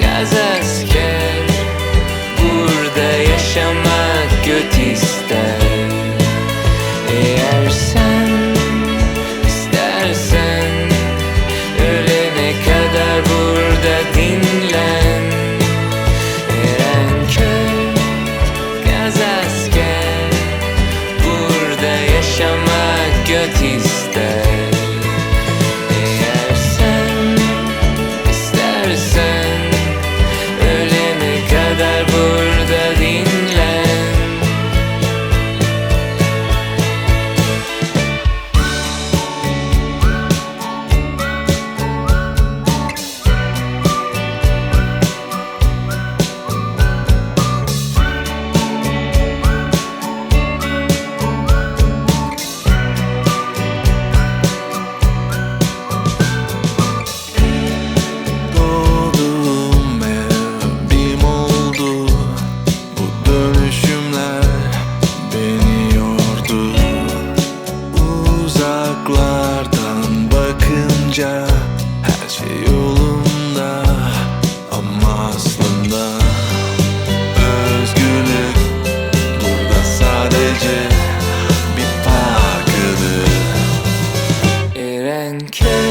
Gazasker Burada yaşamak göt ister. Eğer sen istersen Ölene kadar burada dinlen. Eren köy Gazasker Burada yaşamak göt ister. bakınca her şey yolunda ama aslında özgürlük burada sadece bir parkıdır. Erenke